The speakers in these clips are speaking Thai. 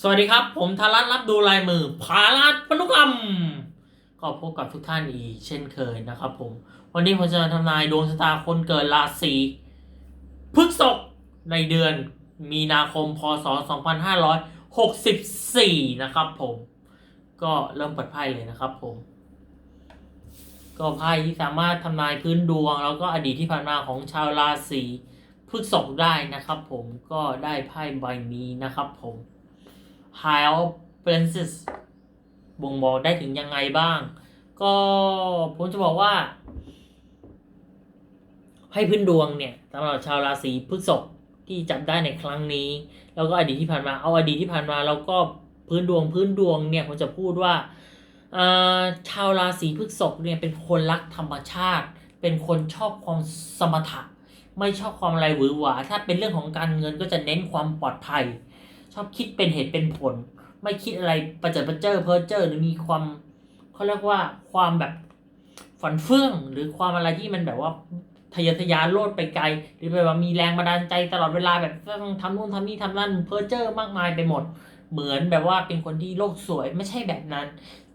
สวัสดีครับ ผมธารัตรับดูลายมือพารัตพนุกรรม ก็พบกับทุกท่านอีกเช่นเคยนะครับผม วันนี้ผมจะมาทำนายดวงชะตาคนเกิดราศีพฤษภในเดือนมีนาคม พศ 2564 นะครับผม ก็เริ่มเปิดไพ่เลยนะครับผม ก็ไพ่ที่สามารถทำนายพื้นดวง แล้วก็อดีตที่ผ่านมาของชาวราศีพฤษภได้นะครับผม ก็ได้ไพ่ใบนี้นะครับผม High p r i n c e s บ่งบอกได้ถึงยังไงบ้าง ก็ผมจะบอกว่าไพ่พื้นดวงเนี่ยสำหรับชาวราศีพฤษภที่จับได้ในครั้งนี้ แล้วก็อดีตที่ผ่านมาเอาอดีตที่ผ่านมาแล้วก็พื้นดวงพื้นดวงเนี่ยผมจะพูดว่าอ่าชาวราศีพฤษภเนี่ยเป็นคนรักธรรมชาติ เป็นคนชอบความสมถะ ไม่ชอบความอะไรหวือหวา ถ้าเป็นเรื่องของการเงินก็จะเน้นความปลอดภัย ชอบคิดเป็นเหตุเป็นผล ไม่คิดอะไรประเจิดประเจอเพ้อเจ้อหรือมีความเขาเรียกว่าความแบบฝันเฟื่องหรือความอะไรที่มันแบบว่าทะเยอทะยานโลดไปไกล หรือแบบว่ามีแรงบันดาลใจตลอดเวลาแบบต้องทำนู่นทำนี่ทำนั่นเพ้อเจ้อมากมายไปหมด เหมือนแบบว่าเป็นคนที่โลกสวยไม่ใช่แบบนั้น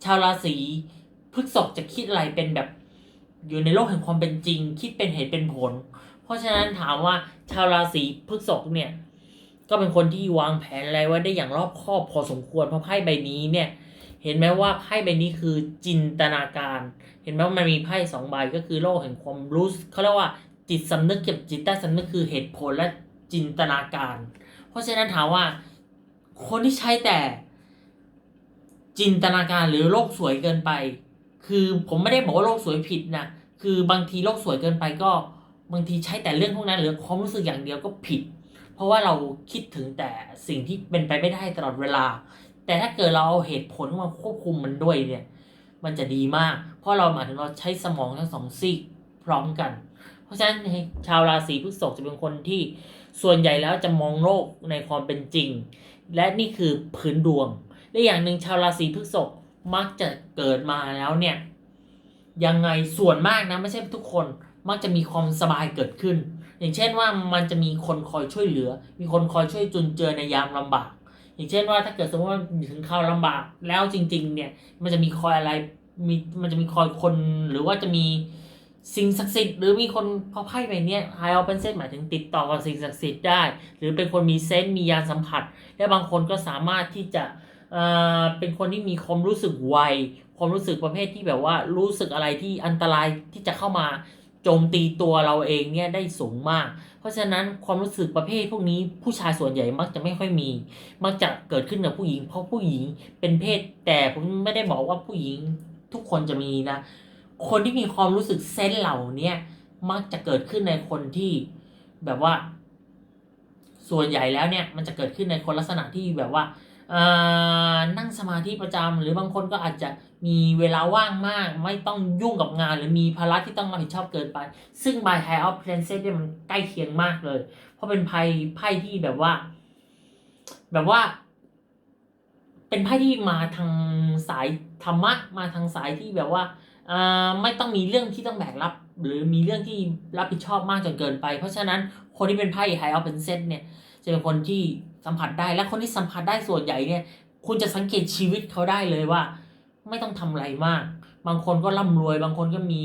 ชาวราศีพฤษภจะคิดอะไรเป็นแบบ อยู่ในโลกแห่งความเป็นจริง คิดเป็นเหตุเป็นผล เพราะฉะนั้นถามว่าชาวราศีพฤษภเนี่ย ก็เป็นคนที่วางแผนอะไรไว้ได้อย่างรอบคอบพอสมควรเพราะไพ่ใบนี้เนี่ย เห็นไหมว่าไพ่ใบนี้คือจินตนาการ เห็นไหมว่ามันมีไพ่สองใบก็คือโลกแห่งความรู้เขาเรียกว่าจิตสำนึกกับจิตใต้สำนึกคือเหตุผลและจินตนาการ เพราะฉะนั้นถามว่า คนที่ใช้แต่ จินตนาการหรือโลกสวยเกินไป คือผมไม่ได้บอกว่าโลกสวยผิดนะคือบางทีโลกสวยเกินไปก็บางทีใช้แต่เรื่องพวกนั้นหรือความรู้สึกอย่างเดียวก็ผิด เพราะว่าเราคิดถึงแต่สิ่งที่เป็นไปไม่ได้ตลอดเวลา แต่ถ้าเกิดเราเอาเหตุผลมาควบคุมมันด้วยเนี่ย มันจะดีมาก เพราะเราหมายถึงเราใช้สมองทั้งสองซีกพร้อมกัน เพราะฉะนั้นชาวราศีพฤษภจะเป็นคนที่ส่วนใหญ่แล้วจะมองโลกในความเป็นจริง และนี่คือพื้นดวง และอย่างหนึ่งชาวราศีพฤษภมักจะเกิดมาแล้วเนี่ยยังไงส่วนมากนะไม่ใช่ทุกคนมักจะมีความสบายเกิดขึ้น อย่างเช่นว่ามันจะมีคนคอยช่วยเหลือ มีคนคอยช่วยจุนเจือในยามลำบาก อย่างเช่นว่าถ้าเกิดสมมติว่าถึงข่าวลำบากแล้วจริง ๆ เนี่ยมันจะมีคอยอะไรมีมันจะมีคอยคนหรือว่าจะมีสิ่งศักดิ์สิทธิ์หรือมีคนพราะไพ่ใบเนี้ยไฮเอาเป็นเซนหมายถึงติดต่อกับสิ่งศักดิ์สิทธิ์ได้ หรือเป็นคนมีเซนส์มียานสัมผัส และบางคนก็สามารถที่จะเอ่อเป็นคนที่มีความรู้สึกไวความรู้สึกประเภทที่แบบว่ารู้สึกอะไรที่อันตรายที่จะเข้ามา จมตีตัวเราเองเนี่ยได้สูงมาก เพราะฉะนั้นความรู้สึกประเภทพวกนี้ผู้ชายส่วนใหญ่มักจะไม่ค่อยมี มักจะเกิดขึ้นกับผู้หญิง เพราะผู้หญิงเป็นเพศ แต่ผมไม่ได้บอกว่าผู้หญิงทุกคนจะมีนะ คนที่มีความรู้สึกเซนเหล่าเนี้ยมักจะเกิดขึ้นในคนที่แบบว่า ส่วนใหญ่แล้วเนี่ยมันจะเกิดขึ้นในคนลักษณะที่แบบว่า นั่งสมาธิประจำหรือบางคนก็อาจจะมีเวลาว่างมาก ไม่ต้องยุ่งกับงาน หรือมีภาระที่ต้องรับผิดชอบเกินไป ซึ่ง by high of princess เนี่ยมันใกล้เคียงมากเลย เพราะเป็นไพ่ไพ่ที่แบบว่า แบบว่า เป็นไพ่ที่มาทางสายธรรมะมาทางสายที่แบบว่าอ่าไม่ต้องมีเรื่องที่ต้องแบกรับ หรือมีเรื่องที่รับผิดชอบมากจนเกินไป เพราะฉะนั้นคนที่เป็นไพ่ high of princess เนี่ย จะเป็นคนที่ สัมผัสได้และคนที่สัมผัสได้ส่วนใหญ่เนี่ย คุณจะสังเกตชีวิตเขาได้เลยว่า ไม่ต้องทำอะไรมาก บางคนก็ร่ำรวย บางคนก็มี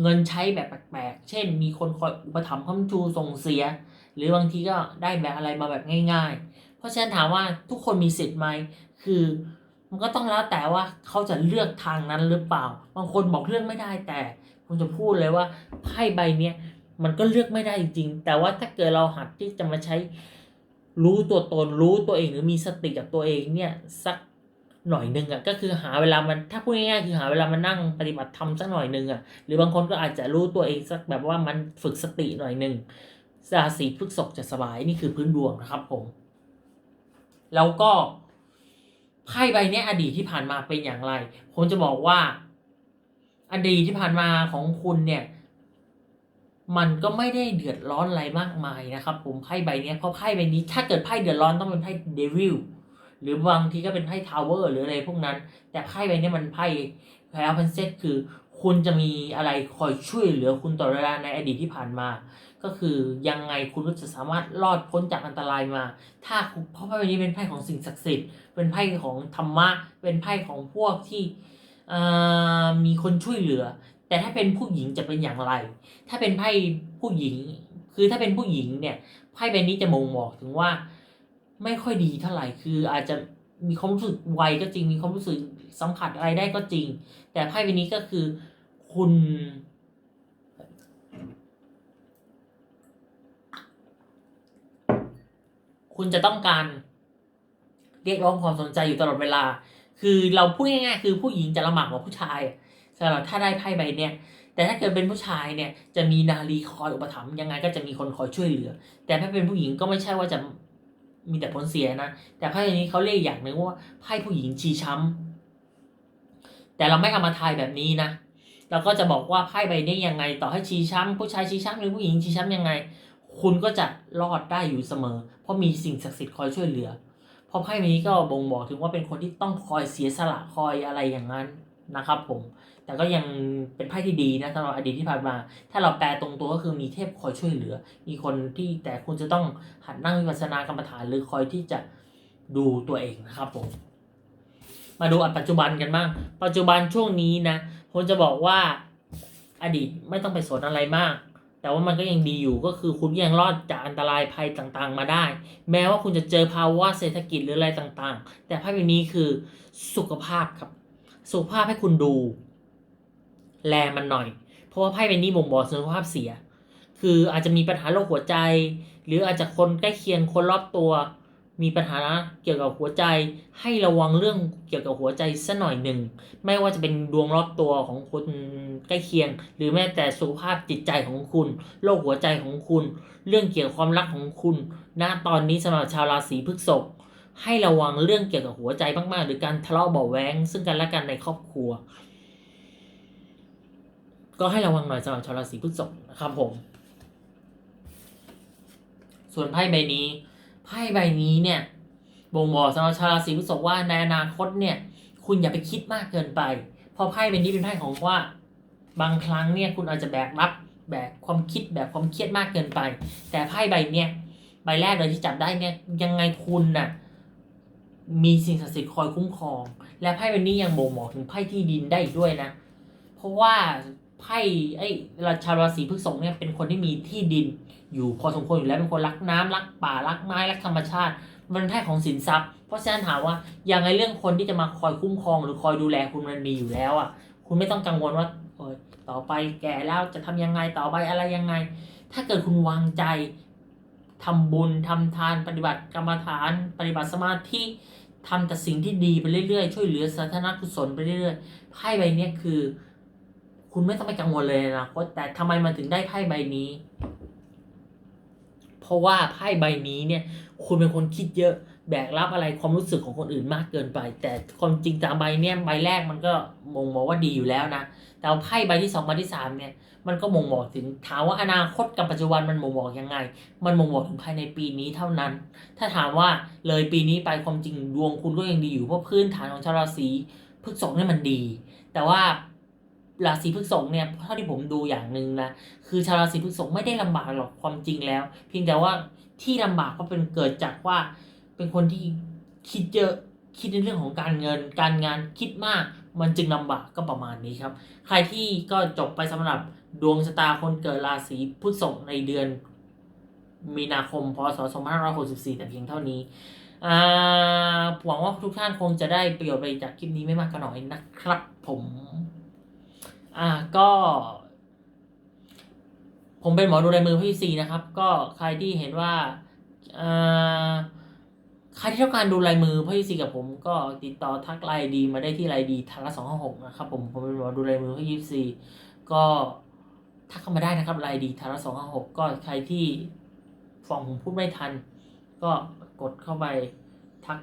เงินใช้แบบแปลกๆ เช่น มีคนคอยอุปถัมภ์ค้ำชูส่งเสีย หรือบางทีก็ได้แบบอะไรมาแบบง่าย ๆ เพราะฉะนั้นถามว่าทุกคนมีสิทธิ์ไหม คือมันก็ต้องแล้วแต่ว่าเขาจะเลือกทางนั้นหรือเปล่า บางคนบอกเลือกไม่ได้แต่ผมจะพูดเลยว่าไพ่ใบเนี้ยมันก็เลือกไม่ได้จริงๆ แต่ว่าถ้าเกิดเราหัดที่จะมาใช้ รู้ตัวตนรู้ตัวเองหรือมีสติกับตัวเองเนี่ยสักหน่อยหนึ่งอะก็คือหาเวลามันถ้าพูดง่ายๆคือหาเวลามานั่งปฏิบัติธรรมสักหน่อยหนึ่งอะหรือบางคนก็อาจจะรู้ตัวเองสักแบบว่ามันฝึกสติหน่อยหนึ่งราศีพฤษภจะสบายนี่คือพื้นดวงนะครับผม แล้วก็ไพ่ใบนี้อดีตที่ผ่านมาเป็นอย่างไรผมจะบอกว่า อดีตที่ผ่านมาของคุณเนี่ย มันก็ไม่ได้เดือดร้อนอะไรมากมายนะครับ ผมไพ่ใบนี้เพราะไพ่ใบนี้ถ้าเกิดไพ่เดือดร้อนต้องเป็นไพ่เดวิลหรือบางทีก็เป็นไพ่ทาวเวอร์หรืออะไรพวกนั้น แต่ไพ่ใบนี้มันไพ่แพลพันเซตคือ คุณจะมีอะไรคอยช่วยเหลือคุณตลอดเวลาในอดีตที่ผ่านมา ก็คือยังไงคุณก็จะสามารถรอดพ้นจากอันตรายมา ถ้าเพราะไพ่ใบนี้เป็นไพ่ของสิ่งศักดิ์สิทธิ์ เป็นไพ่ของธรรมะ เป็นไพ่ของพวกที่มีคนช่วยเหลือ แต่ถ้าเป็นผู้หญิงจะเป็นอย่างไร ถ้าเป็นไพ่ผู้หญิง คือถ้าเป็นผู้หญิงเนี่ยไพ่ใบนี้จะบ่งบอกถึงว่า ไม่ค่อยดีเท่าไหร่คืออาจจะมีความรู้สึกไวก็จริง มีความรู้สึกสัมผัสอะไรได้ก็จริง แต่ไพ่ใบนี้ก็คือคุณ คุณจะต้องการ เรียกร้องความสนใจอยู่ตลอดเวลา คือเราพูดง่ายๆคือผู้หญิงจะลำบากกว่าผู้ชาย สำหรับถ้าได้ไพ่ใบเนี่ยแต่ถ้าเกิดเป็นผู้ชายเนี่ยจะมีนารีคอยอุปถัมภ์ยังไงก็จะมีคนคอยช่วยเหลือ แต่ถ้าเป็นผู้หญิงก็ไม่ใช่ว่าจะมีแต่ผลเสียนะ แต่ไพ่นี้เขาเรียกอย่างหนึ่งว่าไพ่ผู้หญิงชีช้ำแต่เราไม่เอามาทายแบบนี้นะเราก็จะบอกว่าไพ่ใบนี้ยังไง ต่อให้ชีช้ำผู้ชายชีช้ำหรือผู้หญิงชีช้ำยังไง คุณก็จะรอดได้อยู่เสมอ เพราะมีสิ่งศักดิ์สิทธิ์คอยช่วยเหลือพราะไพ่ใบนี้ก็บ่งบอกถึงว่าเป็นคนที่ต้องคอยเสียสละคอยอะไรอย่างนั้นนะครับผม แต่ก็ยังเป็นไพ่ที่ดีนะสำหรับอดีตที่ผ่านมา ถ้าเราแปลตรงตัวก็คือมีเทพคอยช่วยเหลือ มีคนที่แต่คุณจะต้องหัดนั่งวิปัสสนากรรมฐานหรือคอยที่จะดูตัวเองนะครับผม มาดูอันปัจจุบันกันบ้าง ปัจจุบันช่วงนี้นะผมจะบอกว่าอดีตไม่ต้องไปสนอะไรมาก แต่ว่ามันก็ยังดีอยู่ก็คือคุณยังรอดจากอันตรายภัยต่างๆ มาได้ แม้ว่าคุณจะเจอภาวะเศรษฐกิจหรืออะไรต่างๆ แต่ไพ่ใบนี้คือสุขภาพครับ สุขภาพให้คุณดู แลมันหน่อย เพราะว่าไพ่ใบนี้บ่งบอกสุขภาพเสีย คืออาจจะมีปัญหาโรคหัวใจ หรืออาจจะคนใกล้เคียงคนรอบตัว มีปัญหาเกี่ยวกับหัวใจ ให้ระวังเรื่องเกี่ยวกับหัวใจสัหน่อยหนึ่ง ไม่ว่าจะเป็นดวงรอบตัวของคนใกล้เคียง หรือแม้แต่สุขภาพจิตใจของคุณ โรคหัวใจของคุณ เรื่องเกี่ยวกับความรักของคุณณตอนนี้สำหรับชาวราศีพฤษภให้ระวังเรื่องเกี่ยวกับหัวใจมากๆ หรือการทะเลาะเบาะแวงซึ่งกันและกันในครอบครัว ก็ให้ระวังหน่อยสำหรับชาวราศีพฤษภนะครับผม ส่วนไพ่ใบนี้ ไพ่ใบนี้เนี่ยบ่งบอกสำหรับชาวราศีพฤษภว่าในอนาคตเนี่ย คุณอย่าไปคิดมากเกินไป เพราะไพ่ใบนี้เป็นไพ่ของว่า บางครั้งเนี่ยคุณอาจจะแบกรับแบกความคิดแบบความเครียดมากเกินไป แต่ไพ่ใบเนี่ยใบแรกเลยที่จับได้เนี่ยยังไงคุณน่ะมีสิ่งศักดิ์สิทธิ์คอยคุ้มครอง และไพ่ใบนี้ยังบ่งบอกถึงไพ่ที่ดินได้อีกด้วยนะ เพราะว่า ไพ่ไอ้ราชาวราศีพฤษภเนี่ยเป็นคนที่มีที่ดิน อยู่พอสมควรอยู่แล้วเป็นคนรักน้ำรักป่ารักไม้รักธรรมชาติ มันเป็นไพ่ของสินทรัพย์ เพราะฉะนั้นถามว่าอยังไงเรื่องคนที่จะมาคอยคุ้มครองหรือคอยดูแลคุณมันมีอยู่แล้วอะคุณไม่ต้องกังวลว่าเออต่อไปแก่แล้วจะทำยังไงต่อไปอะไรยังไง ถ้าเกิดคุณวางใจทำบุญทำทานปฏิบัติกรรมฐาน ปฏิบัติสมาธิทำแต่สิ่งที่ดีไปเรื่อยๆ ช่วยเหลือสาธารณกุศลไปเรื่อยๆไพ่ใบนี้คือ คุณไม่ต้องไปกังวลเลยนะเพราะแต่ทำไมมันถึงได้ไพ่ใบนี้ เพราะว่าไพ่ใบนี้เนี่ย คุณเป็นคนคิดเยอะ แบกรับอะไรความรู้สึกของคนอื่นมากเกินไป แต่ความจริงตามใบเนี่ยใบแรกมันก็มงบอกว่าดีอยู่แล้วนะแต่ไพ่ใบที่สองใบที่สามเนี่ยมันก็มงบอกถึงถามว่าอนาคตกับปัจจุบันมันมงบอกยังไง มันมงบอกถึงภายในปีนี้เท่านั้น ถ้าถามว่าเลยปีนี้ไปความจริงดวงคุณก็ยังดีอยู่เพราะพื้นฐานของชาวราศีพฤษภเนี่ยมันดี แต่ว่า ราศีพฤษภเนี่ยเท่าที่ผมดูอย่างหนึ่งนะคือชาวราศีพฤษภไม่ได้ลำบากหรอกความจริงแล้ว เพียงแต่ว่าที่ลำบากก็เป็นเกิดจากว่า เป็นคนที่คิดเยอะคิดในเรื่องของการเงิน การงานคิดมาก มันจึงลำบากก็ประมาณนี้ครับ ใครที่ก็จบไปสำหรับดวงชะตาคนเกิดราศีพฤษภในเดือน มีนาคมพศ2564แต่เพียงเท่านี้หวังว่าทุกท่านคงจะได้ประโยชน์ไปจากคลิปนี้ไม่มากก็น้อยนะครับผม อ่าก็ ผมเป็นหมอดูลายมือพี่ซีนะครับ ก็ใครที่เห็นว่าอ่าใครที่ต้องการดูลายมือพี่ซีกับผมก็ติดต่อทักไลน์ดีมาได้ที่ไลน์ดีทักละสองห้าหกนะครับผมผมเป็นหมอดูลายมือพี่ซีก็ทักเข้ามาได้นะครับไลน์ดีทักละสองห้าหกก็ใครที่ฟังผมพูดไม่ทัน ก็กดเข้าไปทัก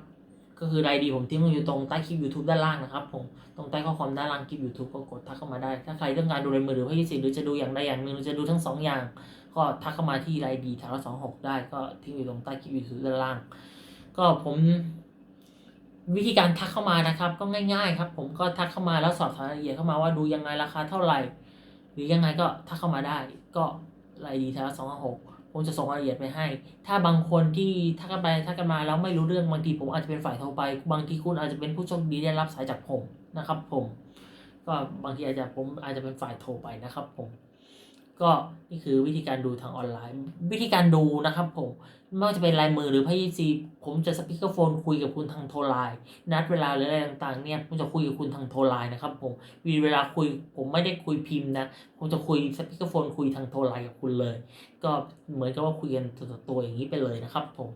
ก็คือไลน์ดีผมทิ้งมันอยู่ตรงใต้คลิป YouTube ด้านล่างนะครับผมตรงใต้ข้อความด้านล่างคลิป YouTube ก็กดทักเข้ามาได้ ถ้าใครต้องการดูลายมือหรือพยี่สิบหรือจะดูอย่างใดอย่างหนึ่งหรือจะดูทั้งสองอย่าง ก็ทักเข้ามาที่ไลน์ดีทางละสองหกได้ก็ทิ้งอยู่ตรงใต้คลิป YouTube ด้านล่าง ก็ผมวิธีการทักเข้ามานะครับก็ง่าย ๆ ครับ ผมก็ทักเข้ามาแล้วสอบถามรายละเอียดเข้ามาว่าดูยังไงราคาเท่าไหร่ หรือยังไงก็ทักเข้ามาได้ ก็รายดีเทลสองหก ผมจะส่งรายละเอียดไปให้ ถ้าบางคนที่ทักกันไปทักกันมาแล้วไม่รู้เรื่องบางทีผมอาจจะเป็นฝ่ายโทรไป บางทีคุณอาจจะเป็นผู้โชคดีได้รับสายจากผมนะครับ ผม ก็บางทีอาจจะผมอาจจะเป็นฝ่ายโทรไปนะครับ ผม ก็นี่คือวิธีการดูทางออนไลน์ วิธีการดูนะครับผมไม่ว่าจะเป็นลายมือหรือพยีซีผมจะสปีกเกอร์โฟนคุยกับคุณทางโทรไลน์นัดเวลาหรืออะไรต่างๆเนี่ยผมจะคุยกับคุณทางโทรไลน์นะครับผมมีเวลาคุยผมไม่ได้คุยพิมพ์นะผมจะคุยสปีกเกอร์โฟนคุยทางโทรไลน์กับคุณเลย ก็เหมือนกับว่าคุยกันตัวตัวอย่างนี้ไปเลยนะครับผม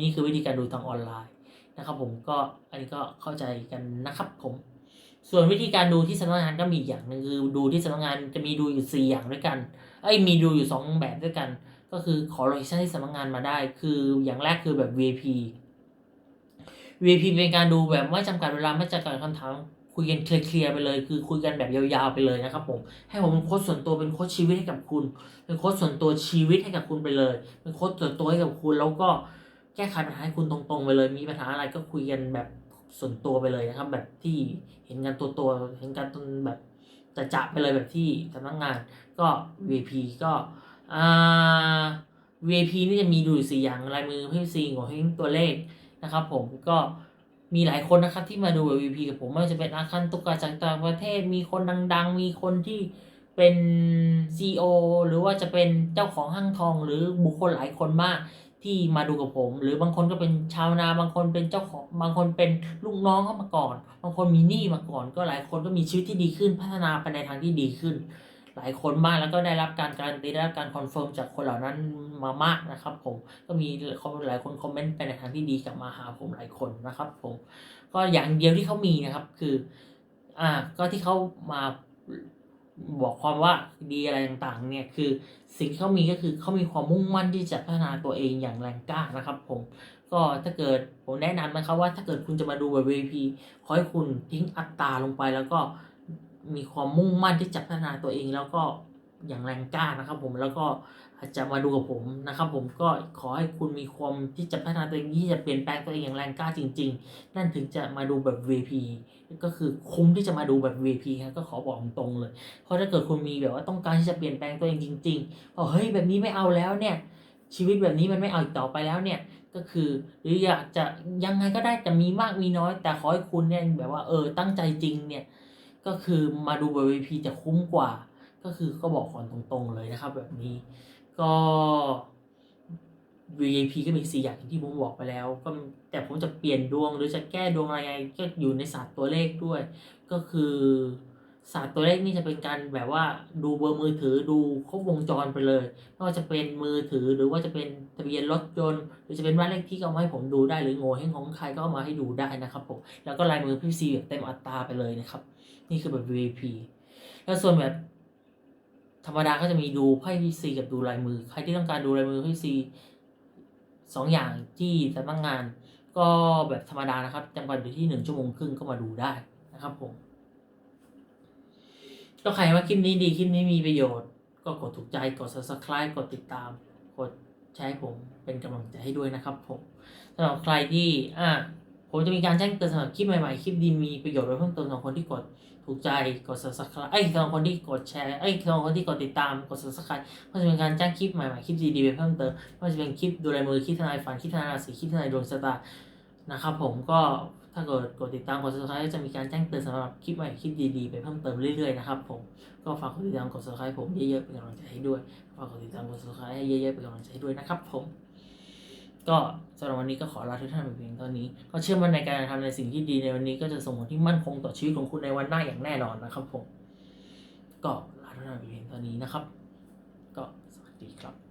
นี่คือวิธีการดูทางออนไลน์นะครับผมก็อันนี้ก็เข้าใจกันนะครับผม ส่วนวิธีการดูที่สำนักงานก็มีอีกอย่างหนึ่งคือดูที่สำนักงานจะมีดูอยู่สี่อย่างด้วยกันไอ้มีดูอยู่สองแบบด้วยกัน ก็คือขอโลเคชั่นที่สำนักงานมาได้ คืออย่างแรกคือแบบ VIP VIP เป็นการดูแบบไม่จำกัดเวลาไม่จำกัดคำถามคุยกันเคลียร์ไปเลย คือคุยกันแบบยาวๆไปเลยนะครับผมให้ผมเป็นโค้ชส่วนตัวเป็นโค้ชชีวิตให้กับคุณ เป็นโค้ชส่วนตัวชีวิตให้กับคุณไปเลย เป็นโค้ชส่วนตัวให้กับคุณแล้วก็แก้ไขปัญหาให้คุณตรงๆไปเลย มีปัญหาอะไรก็คุยกันแบบ ส่วนตัวไปเลยนะครับ แบบที่เห็นกันตัวตัวเห็นกันตนแบบจะจะไปเลยแบบที่สำนักงานก็ VIP ก็อ่า VIP นี่จะมีดูสี่อย่างลายมือพี่ซีหัวเฮงตัวเลขนะครับ ผมก็มีหลายคนนะครับที่มาดู MVP กับผมไม่ว่าจะเป็นอาคันตุกกาจากต่างประเทศ มีคนดังๆ มีคนที่เป็น CEO หรือว่าจะเป็นเจ้าของห้างทองหรือบุคคลหลายคนมาก ที่มาดูกับผม หรือบางคนก็เป็นชาวนาบางคนเป็นเจ้าของบางคนเป็นลูกน้องเข้ามาก่อน บางคนมีหนี้มาก่อน ก็หลายคนก็มีชีวิตที่ดีขึ้น พัฒนาไปในทางที่ดีขึ้น หลายคนมากแล้วก็ได้รับการการันตีได้รับการคอนเฟิร์มจากคนเหล่านั้นมามากนะครับ ผมก็มีหลายคนคอมเมนต์ไปในทางที่ดีกลับมาหาผมหลายคนนะครับ ผม ก็อย่างเดียวที่เขามีนะครับคือ อ่าก็ที่เขามา บอกความว่าดีอะไรต่างๆเนี่ยคือสิ่งที่เขามีก็คือเขามีความมุ่งมั่นที่จะพัฒนาตัวเองอย่างแรงกล้านะครับผมก็ถ้าเกิดผมแนะนำนะครับว่าถ้าเกิดคุณจะมาดูแบบ VIP ขอให้คุณทิ้งอัตราลงไปแล้วก็มีความมุ่งมั่นที่จะพัฒนาตัวเองแล้วก็อย่างแรงกล้านะครับผมแล้วก็ จะมาดูกับผมนะครับ ผมก็ขอให้คุณมีความที่จะพัฒนาตัวเองที่จะเปลี่ยนแปลงตัวเองอย่างแรงกล้าจริง ๆ นั่นถึงจะมาดูแบบ VP ก็คือคุ้มที่จะมาดูแบบ VP ครับก็ขอบอกตรงเลย เพราะถ้าเกิดคุณมีแบบว่าต้องการที่จะเปลี่ยนแปลงตัวเองจริงๆว่าเฮ้ยแบบนี้ไม่เอาแล้วเนี่ย ชีวิตแบบนี้มันไม่เอาอีกต่อไปแล้วเนี่ยก็คือหรืออยากจะยังไงก็ได้แต่มีมากมีน้อย แต่ขอให้คุณเนี่ยแบบว่าเออตั้งใจจริงเนี่ยก็คือมาดูแบบ VP จะคุ้มกว่า ก็คือก็บอกก่อนตรงๆเลยนะครับแบบนี้ ก็ VIP ก็มีสี่อย่างอย่างที่ผมบอกไปแล้ว ก็แต่ผมจะเปลี่ยนดวงหรือจะแก้ดวงอะไรไงก็อยู่ในศาสตร์ตัวเลขด้วย ก็คือศาสตร์ตัวเลขนี่จะเป็นการแบบว่าดูเบอร์มือถือดูครบวงจรไปเลยไม่ว่าจะเป็นมือถือหรือว่าจะเป็นทะเบียนรถยนต์หรือจะเป็นบ้านเลขที่ก็เอามาให้ผมดูได้หรือโง่เฮงของใครก็เอามาให้ดูได้นะครับผมแล้วก็ลายมือพี่ซีแบบเต็มอัตราไปเลยนะครับ นี่คือแบบ VIP แล้วส่วนแบบ ธรรมดาก็จะมีดูไพ่พีซีกับดูลายมือ ใครที่ต้องการดูลายมือไพีซีสองอย่างที่สำนักงงาน ก็แบบธรรมดานะครับจำกัดอยู่ที่หนึ่งชั่วโมงครึ่งก็มาดูได้นะครับผมก็ใครว่าคลิปนี้ดีคลิปนี้มีประโยชน์ ก็กดถูกใจกด subscribe กดติดตาม กดแชร์ให้ผมเป็นกำลังใจให้ด้วยนะครับผมสำหรับใครที่อ่าผมจะมีการแจ้งเตือนสำหรับคลิปใหม่ๆ คลิปดีมีประโยชน์ไว้เพิ่มเติมสำหรับคนที่กด ถูกใจกด subscribe เอ้สำหรับคนที่กดแชร์เอ้สำหรับคนที่กดติดตามกด subscribe ก็จะเป็นการแจ้งคลิปใหม่ๆคลิปดีๆไปเพิ่มเติมไม่ว่าจะเป็นคลิปดูลมือคลิปทนายฝันคลิปทนายราศีคลิปทนายดวงชะตานะครับผมก็ถ้าเกิดกดติดตามกด subscribe ก็จะมีการแจ้งเตือนสำหรับคลิปใหม่คลิปดีๆไปเพิ่มเติมเรื่อยๆนะครับผมก็ฝากกดติดตามกด subscribe ผมเยอะๆเป็นกำลังใจให้ด้วยฝากกดติดตามกด subscribe ให้เยอะๆเป็นกำลังใจให้ด้วยนะครับผม ก็สำหรับวันนี้ก็ขอลาทุกท่านไปเพียงเท่านี้ ก็เชื่อมั่นในการทำในสิ่งที่ดีในวันนี้ก็จะส่งผลที่มั่นคงต่อชีวิตของคุณในวันหน้าอย่างแน่นอนนะครับผม ก็ลาทุกท่านไปเพียงเท่านี้นะครับ ก็สวัสดีครับ